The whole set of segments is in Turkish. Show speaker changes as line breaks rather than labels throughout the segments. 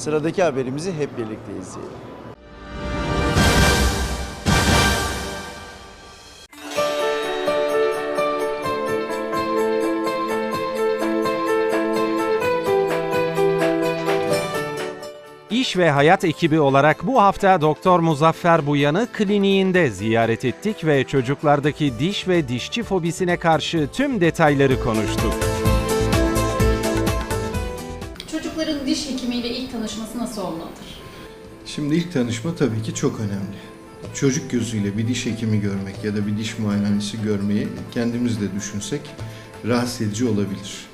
Sıradaki haberimizi hep birlikte izleyelim.
İş ve Hayat ekibi olarak bu hafta Doktor Muzaffer Buyan'ı kliniğinde ziyaret ettik ve çocuklardaki diş ve dişçi fobisine karşı tüm detayları konuştuk.
Çocukların diş hekimiyle ilk tanışması nasıl olmalıdır?
Şimdi ilk tanışma tabii ki çok önemli. Çocuk gözüyle bir diş hekimi görmek ya da bir diş muayenehanesi görmeyi kendimiz de düşünsek rahatsız edici olabilir.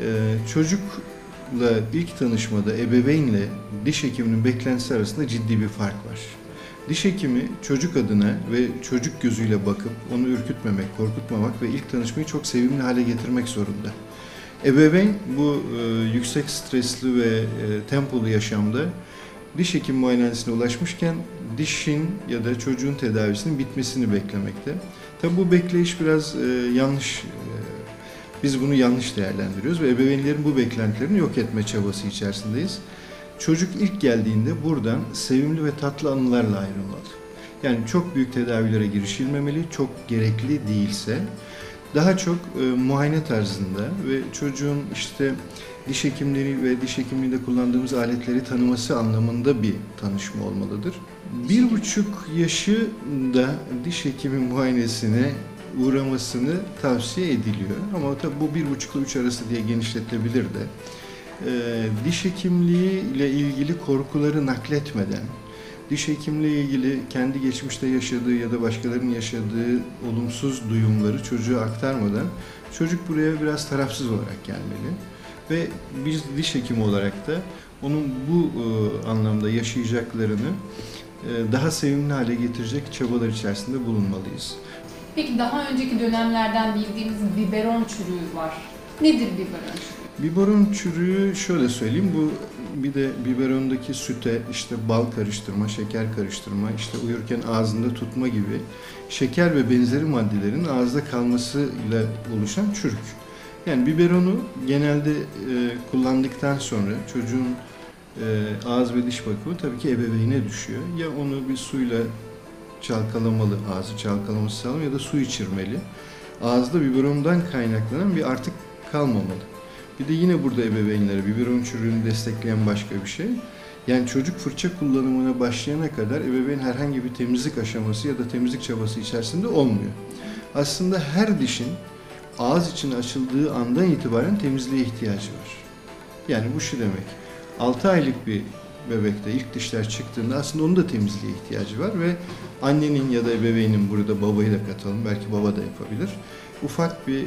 Ee, çocukla ilk tanışmada ebeveynle diş hekiminin beklentisi arasında ciddi bir fark var. Diş hekimi çocuk adına ve çocuk gözüyle bakıp onu ürkütmemek, korkutmamak ve ilk tanışmayı çok sevimli hale getirmek zorunda. Ebeveyn bu e, yüksek stresli ve e, tempolu yaşamda diş hekim muayenehanesine ulaşmışken dişin ya da çocuğun tedavisinin bitmesini beklemekte. Tabi bu bekleyiş biraz e, yanlış. e, biz bunu yanlış değerlendiriyoruz ve ebeveynlerin bu beklentilerini yok etme çabası içerisindeyiz. Çocuk ilk geldiğinde buradan sevimli ve tatlı anılarla ayrılmalı. Yani çok büyük tedavilere girişilmemeli, çok gerekli değilse daha çok e, muayene tarzında ve çocuğun işte diş hekimleri ve diş hekimliğinde kullandığımız aletleri tanıması anlamında bir tanışma olmalıdır. Bir buçuk yaşında diş hekimi muayenesine uğramasını tavsiye ediliyor. Ama tabii bu bir buçukla üç arası diye genişletilebilir de. Ee, diş hekimliği ile ilgili korkuları nakletmeden, diş hekimliği ilgili kendi geçmişte yaşadığı ya da başkalarının yaşadığı olumsuz duyumları çocuğa aktarmadan çocuk buraya biraz tarafsız olarak gelmeli. Ve biz diş hekimi olarak da onun bu e, anlamda yaşayacaklarını e, daha sevimli hale getirecek çabalar içerisinde bulunmalıyız.
Peki daha önceki dönemlerden bildiğimiz biberon çürüğü var. Nedir biberon çürüğü?
Biberon çürüğü şöyle söyleyeyim bu bir de biberondaki süte işte bal karıştırma, şeker karıştırma, işte uyurken ağzında tutma gibi şeker ve benzeri maddelerin ağızda kalmasıyla oluşan çürük. Yani biberonu genelde e, kullandıktan sonra çocuğun e, ağız ve diş bakımı tabii ki ebeveyne düşüyor. Ya onu bir suyla çalkalamalı, ağzı çalkalaması sağlam ya da su içirmeli. Ağızda biberondan kaynaklanan bir artık kalmamalı. Bir de yine burada ebeveynlere biberon çürüğünü destekleyen başka bir şey. Yani çocuk fırça kullanımına başlayana kadar ebeveyn herhangi bir temizlik aşaması ya da temizlik çabası içerisinde olmuyor. Aslında her dişin ağız için açıldığı andan itibaren temizliğe ihtiyacı var. Yani bu şu demek. 6 aylık bir bebekte ilk dişler çıktığında aslında onun da temizliğe ihtiyacı var ve annenin ya da ebeveynin burada babayı da katalım belki baba da yapabilir. Ufak bir e,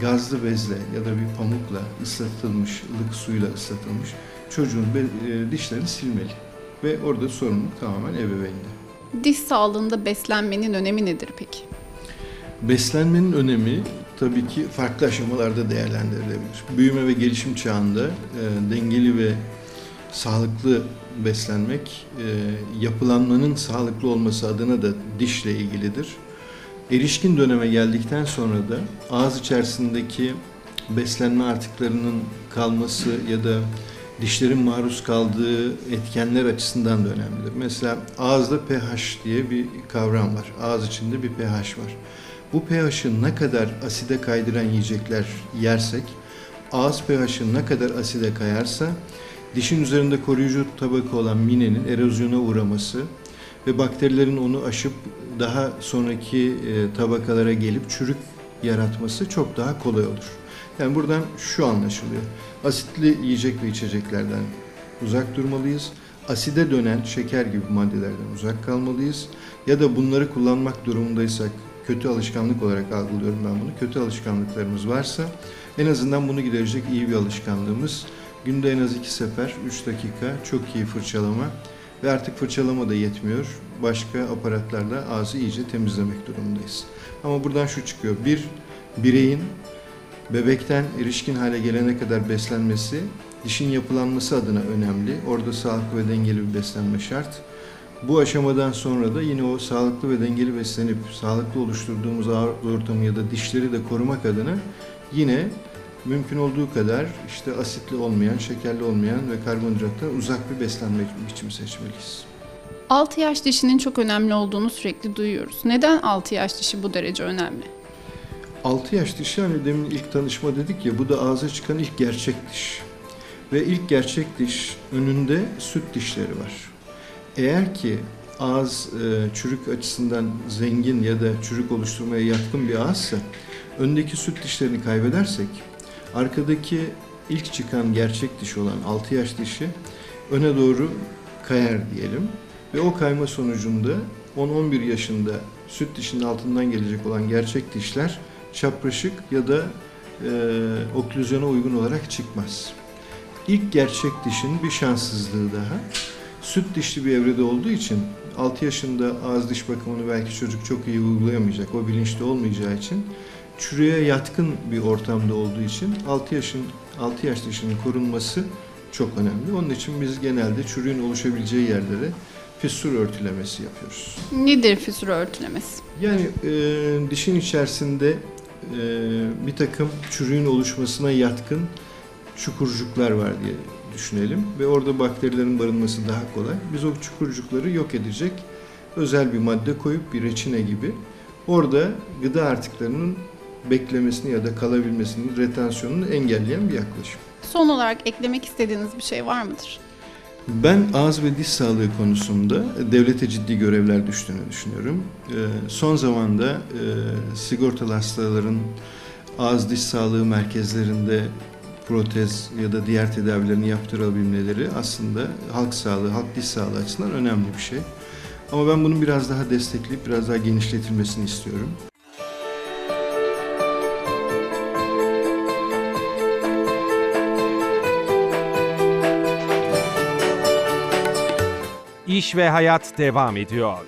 gazlı bezle ya da bir pamukla ıslatılmış, ılık suyla ıslatılmış çocuğun be- e, dişlerini silmeli. Ve orada sorumluluk tamamen ebeveynde.
Diş sağlığında beslenmenin önemi nedir peki?
Beslenmenin önemi tabii ki farklı aşamalarda değerlendirilebilir. Büyüme ve gelişim çağında e, dengeli ve sağlıklı beslenmek, e, yapılanmanın sağlıklı olması adına da dişle ilgilidir. Erişkin döneme geldikten sonra da ağız içerisindeki beslenme artıklarının kalması ya da dişlerin maruz kaldığı etkenler açısından da önemlidir. Mesela ağızda pH diye bir kavram var. Ağız içinde bir pH var. Bu pH'ı ne kadar aside kaydıran yiyecekler yersek, ağız pH'ı ne kadar aside kayarsa, dişin üzerinde koruyucu tabaka olan minenin erozyona uğraması ve bakterilerin onu aşıp daha sonraki e, tabakalara gelip çürük yaratması çok daha kolay olur. Yani buradan şu anlaşılıyor. Asitli yiyecek ve içeceklerden uzak durmalıyız. Aside dönen şeker gibi maddelerden uzak kalmalıyız. Ya da bunları kullanmak durumundaysak kötü alışkanlık olarak algılıyorum ben bunu. Kötü alışkanlıklarımız varsa en azından bunu giderecek iyi bir alışkanlığımız. Günde en az iki sefer 3 dakika çok iyi fırçalama ve artık fırçalama da yetmiyor. Başka aparatlarla ağzı iyice temizlemek durumundayız. Ama buradan şu çıkıyor. Bir, bireyin bebekten erişkin hale gelene kadar beslenmesi dişin yapılanması adına önemli. Orada sağlıklı ve dengeli bir beslenme şart. Bu aşamadan sonra da yine o sağlıklı ve dengeli beslenip sağlıklı oluşturduğumuz ağız ortamı ya da dişleri de korumak adına yine mümkün olduğu kadar işte asitli olmayan, şekerli olmayan ve karbonhidrattan uzak bir beslenme biçimi seçmeliyiz.
6 yaş dişinin çok önemli olduğunu sürekli duyuyoruz. Neden 6 yaş dişi bu derece önemli?
6 yaş dişi hani demin ilk tanışma dedik ya bu da ağza çıkan ilk gerçek diş. Ve ilk gerçek diş önünde süt dişleri var. Eğer ki ağız e, çürük açısından zengin ya da çürük oluşturmaya yatkın bir ağızsa öndeki süt dişlerini kaybedersek arkadaki ilk çıkan gerçek diş olan 6 yaş dişi öne doğru kayar diyelim. Ve o kayma sonucunda 10-11 yaşında süt dişinin altından gelecek olan gerçek dişler çapraşık ya da e, oklüzyona uygun olarak çıkmaz. İlk gerçek dişin bir şanssızlığı daha. Süt dişli bir evrede olduğu için 6 yaşında ağız diş bakımını belki çocuk çok iyi uygulayamayacak, o bilinçli olmayacağı için çürüğe yatkın bir ortamda olduğu için 6 yaşın 6 yaş dişinin korunması çok önemli. Onun için biz genelde çürüğün oluşabileceği yerlere fissur örtülemesi yapıyoruz.
Nedir füsür örtülemesi?
Yani e, dişin içerisinde e, bir takım çürüğün oluşmasına yatkın çukurcuklar var diye düşünelim ve orada bakterilerin barınması daha kolay. Biz o çukurcukları yok edecek özel bir madde koyup bir reçine gibi orada gıda artıklarının beklemesini ya da kalabilmesini, retensyonunu engelleyen bir yaklaşım.
Son olarak eklemek istediğiniz bir şey var mıdır?
Ben ağız ve diş sağlığı konusunda devlete ciddi görevler düştüğünü düşünüyorum. Ee, Son zamanda e, sigortalı hastaların ağız diş sağlığı merkezlerinde protez ya da diğer tedavilerini yaptırabilmeleri aslında halk sağlığı, halk diş sağlığı açısından önemli bir şey. Ama ben bunun biraz daha destekleyip biraz daha genişletilmesini istiyorum.
İş ve Hayat devam ediyor.